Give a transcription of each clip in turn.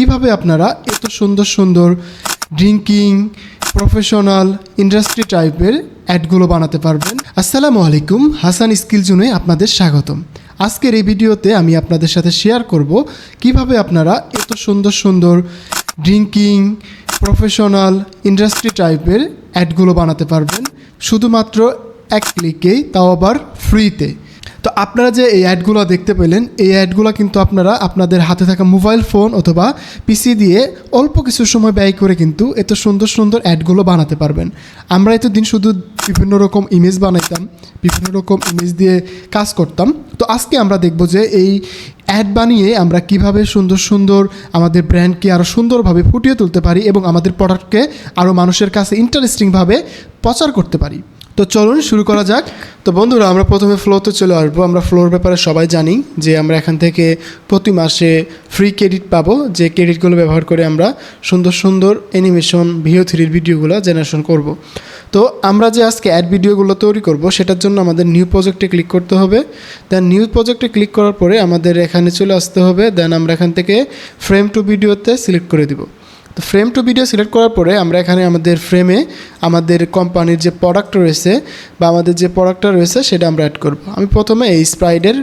কীভাবে আপনারা এত সুন্দর সুন্দর ড্রিঙ্কিং, প্রফেশনাল, ইন্ডাস্ট্রি টাইপের অ্যাডগুলো বানাতে পারবেন? আসসালামু আলাইকুম, হাসান স্কিল জুনে আপনাদের স্বাগতম। আজকের এই ভিডিওতে আমি আপনাদের সাথে শেয়ার করব কীভাবে আপনারা এত সুন্দর সুন্দর ড্রিঙ্কিং, প্রফেশনাল, ইন্ডাস্ট্রি টাইপের অ্যাডগুলো বানাতে পারবেন। শুধুমাত্র এক ক্লিকেই, তাও আবার ফ্রিতে। তো আপনারা যে এই অ্যাডগুলো দেখতে পেলেন, এই অ্যাডগুলো কিন্তু আপনারা আপনাদের হাতে থাকা মোবাইল ফোন অথবা পিসি দিয়ে অল্প কিছু সময় ব্যয় করে কিন্তু এত সুন্দর সুন্দর অ্যাডগুলো বানাতে পারবেন। আমরা এত দিন শুধু বিভিন্ন রকম ইমেজ বানাইতাম, বিভিন্ন রকম ইমেজ দিয়ে কাজ করতাম। তো আজকে আমরা দেখব যে এই অ্যাড বানিয়ে আমরা কীভাবে সুন্দর সুন্দর আমাদের ব্র্যান্ডকে আরও সুন্দরভাবে ফুটিয়ে তুলতে পারি এবং আমাদের প্রোডাক্টকে আরও মানুষের কাছে ইন্টারেস্টিংভাবে প্রচার করতে পারি। তো চলুন, শুরু করা যাক। তো বন্ধুরা, আমরা প্রথমে ফ্লোতে চলে আসব। আমরা ফ্লোর ব্যাপারে সবাই জানি যে আমরা এখান থেকে প্রতি মাসে ফ্রি ক্রেডিট পাবো। যে ক্রেডিটগুলো ব্যবহার করে আমরা সুন্দর সুন্দর অ্যানিমেশন ভিও থ্রির ভিডিওগুলো জেনারেশন করব। তো আমরা যে আজকে অ্যাড ভিডিওগুলো তৈরি করব, সেটার জন্য আমাদের নিউ প্রজেক্টে ক্লিক করতে হবে। দেন নিউ প্রজেক্টে ক্লিক করার পরে আমাদের এখানে চলে আসতে হবে। দেন আমরা এখান থেকে ফ্রেম টু ভিডিওতে সিলেক্ট করে দিব। তো ফ্রেম টু ভিডিও সিলেক্ট করার পরে আমরা এখানে আমাদের ফ্রেমে আমাদের কোম্পানির যে প্রোডাক্ট রয়েছে বা আমাদের যে প্রোডাক্টটা রয়েছে সেটা আমরা অ্যাড করব। আমি প্রথমে এই স্প্রাইডের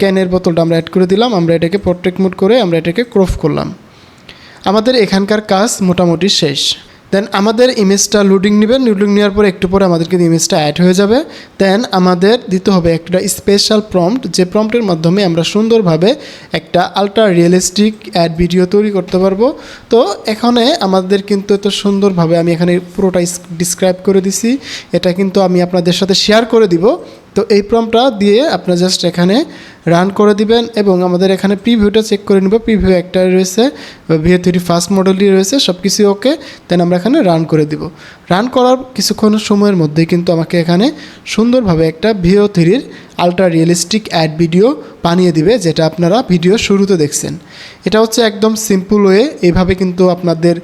ক্যানের বোতলটা আমরা অ্যাড করে দিলাম। আমরা এটাকে প্রোটেক্ট মুড করে আমরা এটাকে ক্রফ করলাম। আমাদের এখানকার কাজ মোটামুটি শেষ। দেন আমাদের ইমেজটা লোডিং নেবেন। লোডিং নেওয়ার পরে একটু পরে আমাদের কিন্তু ইমেজটা অ্যাড হয়ে যাবে। দেন আমাদের দিতে হবে একটা স্পেশাল প্রম্পট যে প্রম্পটের মাধ্যমে আমরা সুন্দরভাবে একটা আলট্রা রিয়েলিস্টিক অ্যাড ভিডিও তৈরি করতে পারব। তো এখানে আমাদের কিন্তু এত সুন্দরভাবে আমি এখানে পুরোটা ডিসক্রাইব করে দিছি। এটা কিন্তু আমি আপনাদের সাথে শেয়ার করে দিব। তো এই প্রমটা দিয়ে আপনার জাস্ট এখানে রান করে দিবেন এবং আমাদের এখানে প্রিভিউটা চেক করে নেব। প্রিভিউ একটা রয়েছে ভিও থ্রি ফার্স্ট মডেলই রয়েছে সব কিছু ওকে দেন আমরা এখানে রান করে দিব। রান করার কিছুক্ষণ সময়ের মধ্যেই কিন্তু আমাকে এখানে সুন্দরভাবে একটা ভিও থ্রির আলট্রা রিয়েলিস্টিক অ্যাড ভিডিও বানিয়ে দিবে, যেটা আপনারা ভিডিও শুরুতে দেখছেন। এটা হচ্ছে একদম সিম্পল ওয়ে এভাবে কিন্তু আপনাদের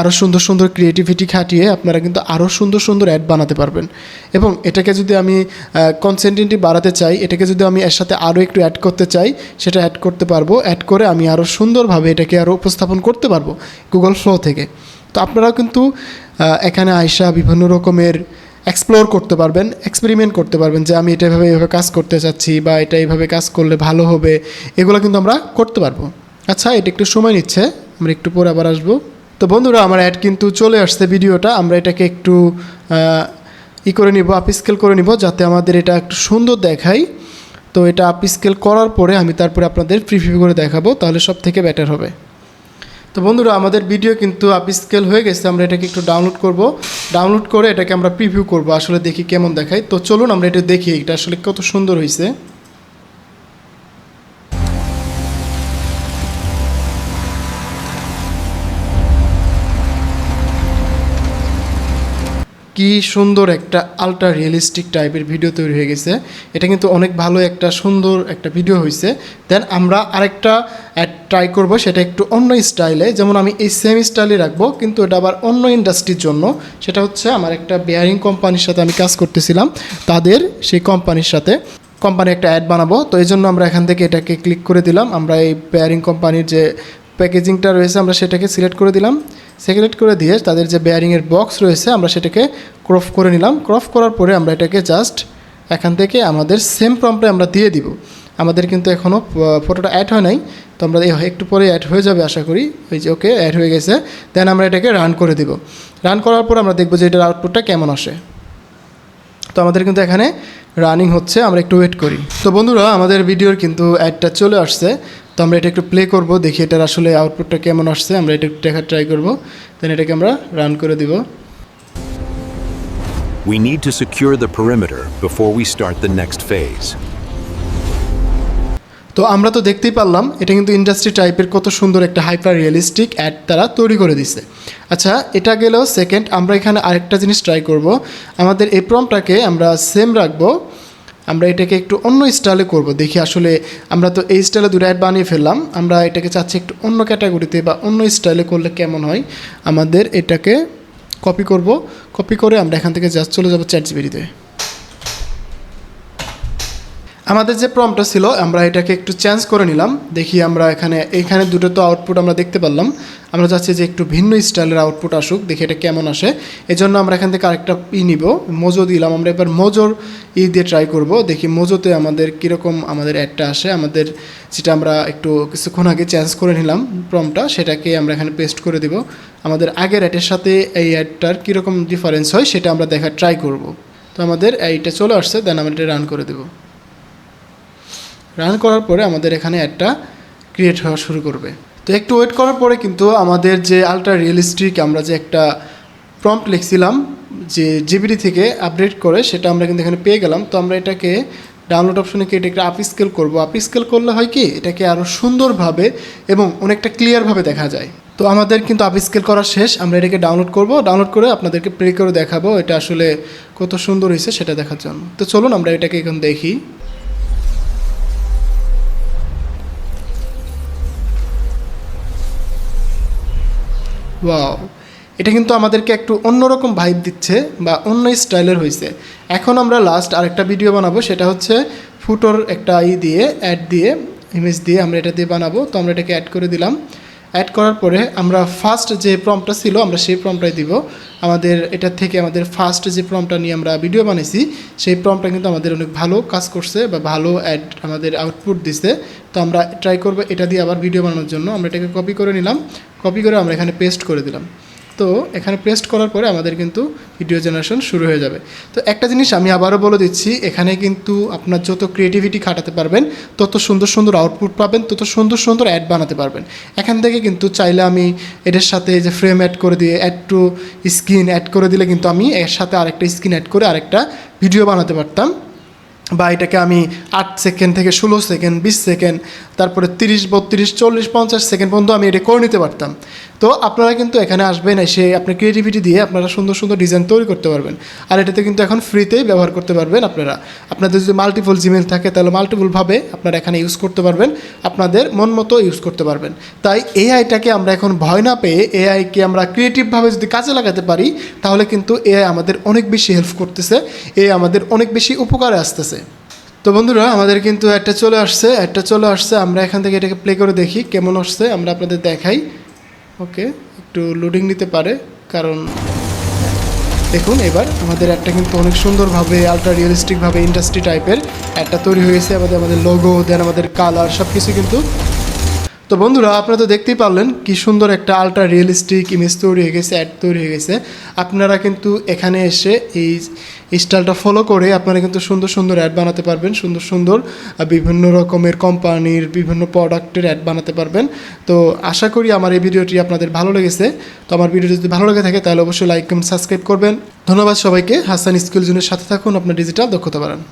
আরও সুন্দর সুন্দর ক্রিয়েটিভিটি খাটিয়ে আপনারা কিন্তু আরও সুন্দর সুন্দর অ্যাড বানাতে পারবেন। এবং এটাকে যদি আমি কনসেন্টেন্টটি বাড়াতে চাই, এটাকে যদি আমি এর সাথে আরও একটু অ্যাড করতে চাই, সেটা অ্যাড করতে পারব। অ্যাড করে আমি আরও সুন্দরভাবে এটাকে আরও উপস্থাপন করতে পারব গুগল ফ্লো থেকে। তো আপনারাও কিন্তু এখানে আয়সা বিভিন্ন রকমের এক্সপ্লোর করতে পারবেন এক্সপেরিমেন্ট করতে পারবেন যে আমি এটা এভাবে এভাবে কাজ করতে চাচ্ছি বা এটা এইভাবে কাজ করলে ভালো হবে। এগুলো কিন্তু আমরা করতে পারব। আচ্ছা এটা একটু সময় নিচ্ছে, আমরা একটু পরে আবার আসব। তো বন্ধুরা, আমার অ্যাড কিন্তু চলে আসছে ভিডিওটা, আমরা এটাকে একটু ই করে নিব আপ স্কেল করে নিব, যাতে আমাদের এটা একটু সুন্দর দেখায়। তো এটা আপ স্কেল করার পরে আমি তারপরে আপনাদের প্রিভিউ করে দেখাবো, তাহলে সব থেকে বেটার হবে। তো বন্ধুরা, আমাদের ভিডিও কিন্তু আপ স্কেল হয়ে গেছে, আমরা এটাকে একটু ডাউনলোড করব। ডাউনলোড করে এটাকে আমরা প্রিভিউ করব, আসলে দেখি কেমন দেখায়। তো চলুন আমরা এটা দেখি, এটা আসলে কত সুন্দর হয়েছে কি সুন্দর একটা আলট্রা রিয়েলিস্টিক টাইপের ভিডিও তৈরি হয়ে গেছে। এটা কিন্তু অনেক ভালো একটা সুন্দর একটা ভিডিও হয়েছে দেন আমরা আরেকটা ট্রাই করব, সেটা একটু অন্য স্টাইলে যেমন আমি এই সেম স্টাইলে রাখব, কিন্তু এটা আবার অন্য ইন্ডাস্ট্রির জন্য। সেটা হচ্ছে আমার একটা বেয়ারিং কোম্পানির সাথে আমি কাজ করতেছিলাম। তাদের সেই কোম্পানির সাথে। কোম্পানি একটা অ্যাড বানাবো। তো এই জন্য আমরা এখান থেকে এটাকে ক্লিক করে দিলাম। আমরা এই বেয়ারিং কোম্পানির যে প্যাকেজিংটা রয়েছে, আমরা সেটাকে সিলেক্ট করে দিলাম। সিলেক্ট করে দিয়ে তাদের যে বেয়ারিংয়ের বক্স রয়েছে, আমরা সেটাকে ক্রফ করে নিলাম। ক্রফ করার পরে আমরা এটাকে জাস্ট এখান থেকে আমাদের সেম প্রম্পটে আমরা দিয়ে দিব। আমাদের কিন্তু এখনও ফটোটা অ্যাড হয় নাই। তো আমরা একটু পরে অ্যাড হয়ে যাবে আশা করি। ওই যে ওকে অ্যাড হয়ে গেছে। দেন আমরা এটাকে রান করে দিব। রান করার পর আমরা দেখব যে এটার আউটপুটটা কেমন আসে। তো আমাদের কিন্তু এখানে রানিং হচ্ছে। আমরা একটু ওয়েট করি। তো বন্ধুরা, আমাদের ভিডিওর কিন্তু অ্যাডটা চলে আসছে। তো আমরা এটা একটু প্লে করব দেখি এটার আসলে আউটপুটটা কেমন আসছে আমরা এটা একটু দেখার ট্রাই করব। দেন এটাকে আমরা রান করে দিব। We need to secure the perimeter before we start the next phase. তো আমরা তো দেখতেই পারলাম এটা কিন্তু ইন্ডাস্ট্রি টাইপের কত সুন্দর একটা হাইপার রিয়েলিস্টিক অ্যাড তারা তৈরি করে দিছে। আচ্ছা এটা গেলেও সেকেন্ড আমরা এখানে আরেকটা জিনিস ট্রাই করব। আমাদের এই প্রমটাকে আমরা সেম রাখব। আমরা এটাকে একটু অন্য স্টাইলে করব। দেখি আসলে আমরা তো এই স্টাইলে দুটো অ্যাড বানিয়ে ফেললাম। আমরা এটাকে চাচ্ছি একটু অন্য ক্যাটাগরিতে বা অন্য স্টাইলে করলে কেমন হয়? আমাদের এটাকে কপি করব। কপি করে আমরা এখান থেকে জাস্ট চলে যাব চ্যাট জিবিটিতে আমাদের যে প্রমটা ছিল, আমরা এটাকে একটু চেঞ্জ করে নিলাম। দেখি আমরা এখানে এখানে দুটো তো আউটপুট আমরা দেখতে পারলাম। আমরা চাচ্ছি যে একটু ভিন্ন স্টাইলের আউটপুট আসুক, দেখি এটা কেমন আসে। এজন্য আমরা এখান থেকে আরেকটা ই নিব মোজো দিলাম। আমরা এবার মোজোর ই দিয়ে ট্রাই করব। দেখি মোজোতে আমাদের কীরকম আমাদের অ্যাডটা আসে। আমাদের যেটা আমরা একটু কিছুক্ষণ আগে চেঞ্জ করে নিলাম প্রমটা সেটাকে আমরা এখানে পেস্ট করে দিব। আমাদের আগের অ্যাডের সাথে এই অ্যাডটার কীরকম ডিফারেন্স হয়, সেটা আমরা দেখার ট্রাই করব। তো আমাদের এইটা চলে আসছে দেন আমরা এটা রান করে দেবো। রান করার পরে আমাদের এখানে একটা ক্রিয়েট হওয়া শুরু করবে। তো একটু ওয়েট করার পরে কিন্তু আমাদের যে আলট্রা রিয়েলিস্টিক আমরা যে একটা প্রম্পট লিখছিলাম যে জিবিডি থেকে আপডেট করে, সেটা আমরা কিন্তু এখানে পেয়ে গেলাম। তো আমরা এটাকে ডাউনলোড অপশনে গিয়ে এটাকে আপ স্কেল করব। আপ স্কেল করলে হয় কি? এটাকে আরও সুন্দরভাবে এবং অনেকটা ক্লিয়ারভাবে দেখা যায়। তো আমাদের কিন্তু আপ স্কেল করা শেষ। আমরা এটাকে ডাউনলোড করব। ডাউনলোড করে আপনাদেরকে প্লে করে দেখাবো এটা আসলে কত সুন্দর হয়েছে সেটা দেখার জন্য। তো চলুন আমরা এটাকে এখন দেখি। ওয়াও এটা কিন্তু আমাদেরকে একটু অন্যরকম ভাইব দিচ্ছে বা অন্য স্টাইলের হয়েছে এখন আমরা লাস্ট আরেকটা ভিডিও বানাবো, সেটা হচ্ছে ফুটোর একটা ই দিয়ে অ্যাড দিয়ে ইমেজ দিয়ে আমরা এটা দিয়ে বানাবো। তো আমরা এটাকে অ্যাড করে দিলাম। অ্যাড করার পরে আমরা ফার্স্ট যে প্রমটা ছিল, আমরা সেই প্রমটাই দিব। আমাদের, এটা থেকে আমাদের ফার্স্ট যে প্রমটা নিয়ে আমরা ভিডিও বানিয়েছি সেই প্রমটা কিন্তু আমাদের অনেক ভালো কাজ করছে বা ভালো অ্যাড আমাদের আউটপুট দিছে। তো আমরা ট্রাই করব এটা দিয়ে আবার ভিডিও বানানোর জন্য। আমরা এটাকে কপি করে নিলাম। কপি করে আমরা এখানে পেস্ট করে দিলাম। তো এখানে প্রেস্ট করার পরে আমাদের কিন্তু ভিডিও জেনারেশন শুরু হয়ে যাবে। তো একটা জিনিস আমি আবারও বলে দিচ্ছি, এখানে কিন্তু আপনার যত ক্রিয়েটিভিটি খাটাতে পারবেন, তত সুন্দর সুন্দর আউটপুট পাবেন, তত সুন্দর সুন্দর অ্যাড বানাতে পারবেন। এখান থেকে কিন্তু চাইলে আমি এটার সাথে যে ফ্রেম অ্যাড করে দিয়ে অ্যাড টু স্ক্রিন অ্যাড করে দিলে কিন্তু আমি এর সাথে আরেকটা স্ক্রিন অ্যাড করে আরেকটা ভিডিও বানাতে পারতাম। বা এটাকে আমি আট সেকেন্ড থেকে ষোলো সেকেন্ড বিশ সেকেন্ড তারপরে তিরিশ, বত্রিশ, চল্লিশ, পঞ্চাশ সেকেন্ড পর্যন্ত আমি এটা করে নিতে পারতাম। তো আপনারা কিন্তু এখানে আসবেন, এসে আপনার ক্রিয়েটিভিটি দিয়ে আপনারা সুন্দর সুন্দর ডিজাইন তৈরি করতে পারবেন। আর এটাতে কিন্তু এখন ফ্রিতেই ব্যবহার করতে পারবেন আপনারা। আপনাদের যদি মাল্টিপল জিমেল থাকে, তাহলে মাল্টিপলভাবে আপনারা এখানে ইউজ করতে পারবেন, আপনাদের মন মতো ইউজ করতে পারবেন। তাই এআইটাকে আমরা এখন ভয় না পেয়ে এআইকে আমরা ক্রিয়েটিভভাবে যদি কাজে লাগাতে পারি, তাহলে কিন্তু এআই আমাদের অনেক বেশি হেল্প করতেছে এ আমাদের অনেক বেশি উপকারে আসতেছে। তো বন্ধুরা, আমাদের কিন্তু একটা চলে আসছে, একটা চলে আসছে। আমরা এখান থেকে এটাকে প্লে করে দেখি কেমন আসছে, আমরা আপনাদের দেখাই। ওকে একটু লোডিং নিতে পারে, কারণ দেখুন এবার আমাদের একটা কিন্তু অনেক সুন্দরভাবে আলট্রা রিয়েলিস্টিকভাবে ইন্ডাস্ট্রি টাইপের একটা তৈরি হয়েছে। আমাদের আমাদের লোগো দেন আমাদের কালার সব কিছু কিন্তু তো বন্ধুরা, আপনারা তো দেখতেই পারলেন কি সুন্দর একটা আলট্রা রিয়েলিস্টিক ইমেজ তৈরি হয়ে গেছে অ্যাড তৈরি হয়ে গেছে। আপনারা কিন্তু এখানে এসে এই স্টাইলটা ফলো করে আপনারা কিন্তু সুন্দর সুন্দর অ্যাড বানাতে পারবেন, সুন্দর সুন্দর বিভিন্ন রকমের কোম্পানির বিভিন্ন প্রোডাক্টের অ্যাড বানাতে পারবেন। তো আশা করি আমার এই ভিডিওটি আপনাদের ভালো লেগেছে। তো আমার ভিডিও যদি ভালো লেগে থাকে, তাহলে অবশ্যই লাইক কমেন্ট সাবস্ক্রাইব করবেন। ধন্যবাদ সবাইকে। হাসান স্কুল জুনের সাথে থাকুন। আপনার ডিজিটাল দক্ষতা বাড়ান।